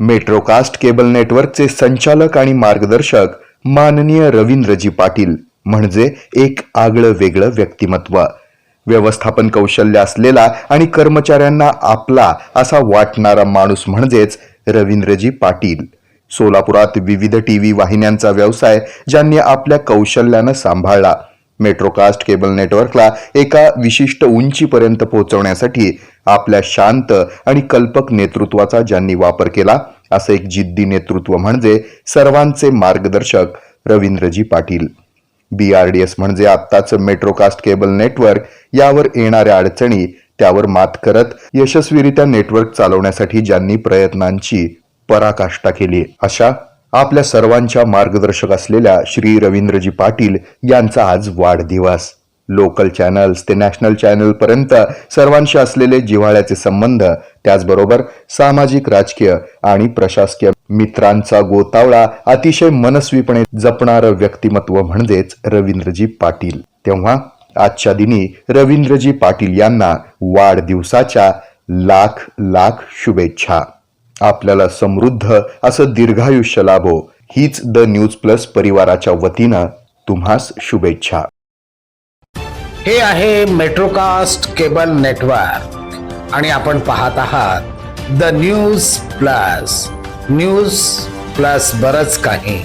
Metrocast cable नेटवर्कचे संचालक आणि मार्गदर्शक माननीय रवींद्रजी पाटील म्हणजे एक आगळं वेगळं व्यक्तिमत्व. व्यवस्थापन कौशल्य असलेला आणि कर्मचाऱ्यांना आपला असा वाटणारा माणूस म्हणजेच रवींद्रजी पाटील. सोलापुरात विविध टीव्ही वाहिन्यांचा व्यवसाय ज्यांनी आपल्या कौशल्यानं सांभाळला. मेट्रोकास्ट केबल नेटवर्कला एका विशिष्ट उंचीपर्यंत पोहोचवण्यासाठी आपल्या शांत आणि कल्पक नेतृत्वाचा ज्यांनी वापर केला असं एक जिद्दी नेतृत्व म्हणजे सर्वांचे मार्गदर्शक Ravindraji Patil. B R D S म्हणजे आत्ताच मेट्रोकास्ट केबल नेटवर्क यावर येणाऱ्या अडचणी त्यावर मात करत यशस्वीरित्या नेटवर्क चालवण्यासाठी ज्यांनी प्रयत्नांची पराकाष्ठा केली अशा आपल्या सर्वांच्या मार्गदर्शक असलेल्या श्री रवींद्रजी पाटील यांचा आज वाढदिवस. लोकल चॅनल्स ते नॅशनल चॅनल पर्यंत सर्वांशी असलेले जिव्हाळ्याचे संबंध त्याचबरोबर सामाजिक राजकीय आणि प्रशासकीय मित्रांचा गोतावळा अतिशय मनस्वीपणे जपणारं व्यक्तिमत्व म्हणजेच रवींद्रजी पाटील. तेव्हा आजच्या दिनी रवींद्रजी पाटील यांना वाढदिवसाच्या लाख लाख शुभेच्छा. आपल्याला समृद्ध असं दीर्घायुष्य लाभो हीच द न्यूज प्लस परिवाराच्या वतीनं तुम्हास शुभेच्छा. हे आहे मेट्रोकास्ट केबल नेटवर्क आणि आपण पाहत आहात the news plus. News plus बरच काही.